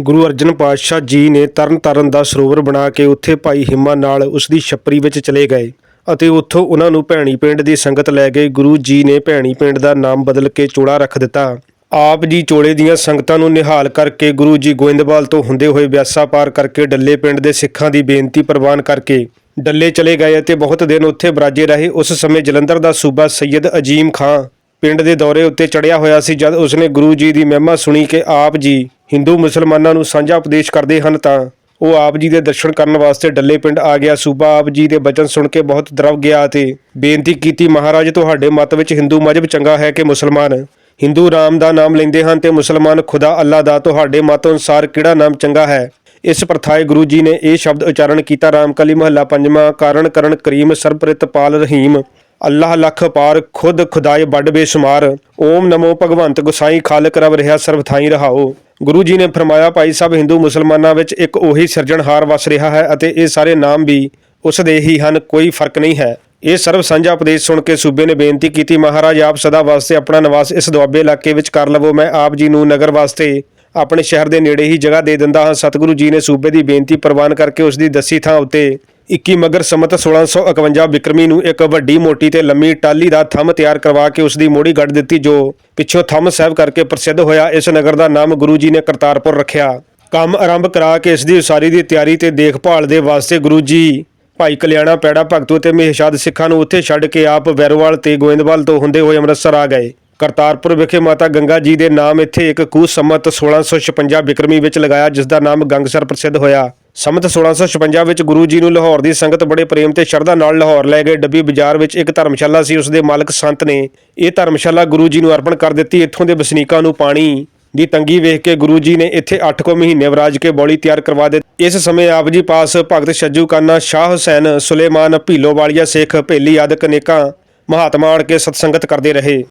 ਗੁਰੂ ਅਰਜਨ ਪਾਤਸ਼ਾਹ ਜੀ ਨੇ ਤਰਨ ਤਾਰਨ ਦਾ ਸਰੋਵਰ ਬਣਾ ਕੇ ਉੱਥੇ ਭਾਈ ਹਿੰਮਾ ਨਾਲ ਉਸ ਦੀ ਛੱਪਰੀ ਵਿੱਚ ਚਲੇ ਗਏ ਅਤੇ ਉੱਥੋਂ ਉਹਨਾਂ ਨੂੰ ਭੈਣੀ ਪਿੰਡ ਦੀ ਸੰਗਤ ਲੈ ਗਏ। ਗੁਰੂ ਜੀ ਨੇ ਭੈਣੀ ਪਿੰਡ ਦਾ ਨਾਮ ਬਦਲ ਕੇ ਚੋਲਾ ਰੱਖ ਦਿੱਤਾ। ਆਪ ਜੀ ਚੋਲੇ ਦੀਆਂ ਸੰਗਤਾਂ ਨੂੰ ਨਿਹਾਲ ਕਰਕੇ ਗੁਰੂ ਜੀ ਗੋਇੰਦਵਾਲ ਤੋਂ ਹੁੰਦੇ ਹੋਏ ਵਿਆਸਾ ਪਾਰ ਕਰਕੇ ਡੱਲੇ ਪਿੰਡ ਦੇ ਸਿੱਖਾਂ ਦੀ ਬੇਨਤੀ ਪ੍ਰਵਾਨ ਕਰਕੇ ਡੱਲੇ ਚਲੇ ਗਏ ਅਤੇ ਬਹੁਤ ਦਿਨ ਉੱਥੇ ਬਰਾਜੇ ਰਹੇ। ਉਸ ਸਮੇਂ ਜਲੰਧਰ ਦਾ ਸੂਬਾ ਸੈਯਦ ਅਜੀਮ ਖਾਂ ਪਿੰਡ ਦੇ ਦੌਰੇ ਉੱਤੇ ਚੜਿਆ ਹੋਇਆ ਸੀ ਜਦ ਉਸਨੇ ਗੁਰੂ ਜੀ ਦੀ ਮਹਿਮਾ ਸੁਣੀ ਕਿ ਆਪ ਜੀ ਹਿੰਦੂ ਮੁਸਲਮਾਨਾਂ ਨੂੰ ਸਾਂਝਾ ਉਪਦੇਸ਼ ਕਰਦੇ ਹਨ ਤਾਂ ਉਹ ਆਪ ਜੀ ਦੇ ਦਰਸ਼ਨ ਕਰਨ ਵਾਸਤੇ ਡੱਲੇ ਪਿੰਡ ਆ ਗਿਆ। ਸੂਬਾ ਆਪ ਜੀ ਦੇ ਬਚਨ ਸੁਣ ਕੇ ਬਹੁਤ ਦਰਵ ਗਿਆ ਅਤੇ ਬੇਨਤੀ ਕੀਤੀ, ਮਹਾਰਾਜ, ਤੁਹਾਡੇ ਮਤ ਵਿੱਚ ਹਿੰਦੂ ਮਜ਼ਹਬ ਚੰਗਾ ਹੈ ਕਿ ਮੁਸਲਮਾਨ? ਹਿੰਦੂ ਰਾਮ ਦਾ ਨਾਮ ਲੈਂਦੇ ਹਨ ਤੇ ਮੁਸਲਮਾਨ ਖੁਦਾ ਅੱਲਾ ਦਾ, ਤੁਹਾਡੇ ਮਤ ਅਨੁਸਾਰ ਕਿਹੜਾ ਨਾਮ ਚੰਗਾ ਹੈ? ਇਸ ਪ੍ਰਥਾਏ ਗੁਰੂ ਜੀ ਨੇ ਇਹ ਸ਼ਬਦ ਉਚਾਰਨ ਕੀਤਾ। ਰਾਮ ਕਲੀ ਮਹੱਲਾ ਪੰਜਵਾਂ, ਕਾਰਨ ਕਰਨ ਕਰੀਮ ਸਰਪ੍ਰਿਤ ਪਾਲ ਰਹੀਮ, ਅੱਲਾਹ ਲੱਖ ਪਾਰ ਖੁਦ ਖੁਦਾਏ ਵੱਡ ਬੇਸ਼ੁਮਾਰ, ਓਮ ਨਮੋ ਭਗਵੰਤ, ਗੁਸਾਈ ਖਾਲਕ ਰਬ ਰਿਹਾ ਸਰਬ ਥਾਈ ਰਹਾਓ। ਗੁਰੂ ਜੀ ਨੇ ਫਰਮਾਇਆ, ਭਾਈ ਸਭ ਹਿੰਦੂ ਮੁਸਲਮਾਨਾਂ ਵਿੱਚ ਇੱਕ ਉਹੀ ਸਿਰਜਣਹਾਰ ਵਸ ਰਿਹਾ ਹੈ ਅਤੇ ਇਹ ਸਾਰੇ ਨਾਮ ਵੀ ਉਸ ਦੇ ਹੀ ਹਨ, ਕੋਈ ਫ਼ਰਕ ਨਹੀਂ ਹੈ। ਇਹ ਸਰਬ ਸਾਂਝਾ ਉਪਦੇਸ਼ ਸੁਣ ਕੇ ਸੂਬੇ ਨੇ ਬੇਨਤੀ ਕੀਤੀ, ਮਹਾਰਾਜ, ਆਪ ਸਦਾ ਵਾਸਤੇ ਆਪਣਾ ਨਿਵਾਸ ਇਸ ਦੁਆਬੇ ਇਲਾਕੇ ਵਿੱਚ ਕਰ ਲਵੋ। ਮੈਂ ਆਪ ਜੀ ਨੂੰ ਨਗਰ ਵਾਸਤੇ ਆਪਣੇ ਸ਼ਹਿਰ ਦੇ ਨੇੜੇ ਹੀ ਜਗ੍ਹਾ ਦੇ ਦਿੰਦਾ ਹਾਂ। ਸਤਿਗੁਰੂ ਜੀ ਨੇ ਸੂਬੇ ਦੀ ਬੇਨਤੀ ਪ੍ਰਵਾਨ ਕਰਕੇ ਉਸ ਦੀ ਦੱਸੀ ਥਾਂ ਉੱਤੇ 21 ਮਗਰ ਸੰਮਤ 1651 ਬਿਕਰਮੀ ਨੂੰ ਇੱਕ ਵੱਡੀ ਮੋਟੀ ਤੇ ਲੰਮੀ ਟਾਲੀ ਦਾ ਥੰਮ ਤਿਆਰ ਕਰਵਾ ਕੇ ਉਸ ਦੀ ਮੋੜੀ ਗੱਡ ਦਿੱਤੀ, ਜੋ ਪਿੱਛੋਂ ਥੰਮ ਸਾਹਿਬ ਕਰਕੇ ਪ੍ਰਸਿੱਧ ਹੋਇਆ, ਇਸ ਨਗਰ ਦਾ ਨਾਮ ਗੁਰੂ ਜੀ ਨੇ ਕਰਤਾਰਪੁਰ ਰੱਖਿਆ। ਕੰਮ ਆਰੰਭ ਕਰਾ ਕੇ ਇਸ ਦੀ ਉਸਾਰੀ ਦੀ ਤਿਆਰੀ ਤੇ ਦੇਖਭਾਲ ਦੇ ਵਾਸਤੇ ਗੁਰੂ ਜੀ, ਭਾਈ ਕਲਿਆਣਾ ਪੈੜਾ ਭਗਤੂ ਤੇ ਮਹਿਸ਼ਾਦ ਸਿੱਖਾਂ ਨੂੰ ਉੱਥੇ ਛੱਡ ਕੇ ਆਪ ਵੈਰੋਵਾਲ ਤੇ ਗੋਇੰਦਵਾਲ ਤੋਂ ਹੁੰਦੇ ਹੋਏ ਅੰਮ੍ਰਿਤਸਰ ਆ ਗਏ। ਕਰਤਾਰਪੁਰ ਵਿਖੇ ਮਾਤਾ ਗੰਗਾ ਜੀ ਦੇ ਨਾਮ ਇੱਥੇ ਇੱਕ ਖੂਹ ਸੰਮਤ 1656 ਬਿਕਰਮੀ ਵਿੱਚ ਲਗਾਇਆ ਜਿਸ ਦਾ ਨਾਮ ਗੰਗਸਰ ਪ੍ਰਸਿੱਧ ਹੋਇਆ। ਸੰਮਤ 1656 ਵਿੱਚ ਗੁਰੂ ਜੀ ਨੂੰ ਲਾਹੌਰ ਦੀ ਸੰਗਤ ਬੜੇ ਪ੍ਰੇਮ ਤੇ ਸ਼ਰਧਾ ਨਾਲ ਲਾਹੌਰ ਲੈ ਗਏ। ਡੱਬੀ ਬਾਜ਼ਾਰ ਵਿੱਚ ਇੱਕ ਧਰਮਸ਼ਾਲਾ ਸੀ ਉਸ ਦੇ ਮਾਲਕ ਸੰਤ ਨੇ ਇਹ ਧਰਮਸ਼ਾਲਾ ਗੁਰੂ ਜੀ ਨੂੰ ਅਰਪਣ ਕਰ ਦਿੱਤੀ। ਇੱਥੋਂ ਦੇ ਵਸਨੀਕਾਂ ਨੂੰ ਪਾਣੀ ਦੀ ਤੰਗੀ ਵੇਖ ਕੇ ਗੁਰੂ ਜੀ ਨੇ ਇੱਥੇ 8 ਕੁ ਮਹੀਨੇ ਵਰਾਜ ਕੇ ਬੌਲੀ ਤਿਆਰ ਕਰਵਾ ਦਿੱਤੀ। ਇਸ ਸਮੇਂ ਆਪ ਜੀ ਪਾਸ ਭਗਤ ਛੱਜੂ ਕਾਨਾ, ਸ਼ਾਹ ਹੁਸੈਨ, ਸੁਲੇਮਾਨ ਭੀਲੋ ਵਾਲੀਆ ਸਿੱਖ ਭੇਲੀ ਆਦਿਕ ਅਨੇਕਾਂ ਮਹਾਤਮਾ ਆਣ ਕੇ ਸਤਸੰਗਤ ਕਰਦੇ ਰਹੇ।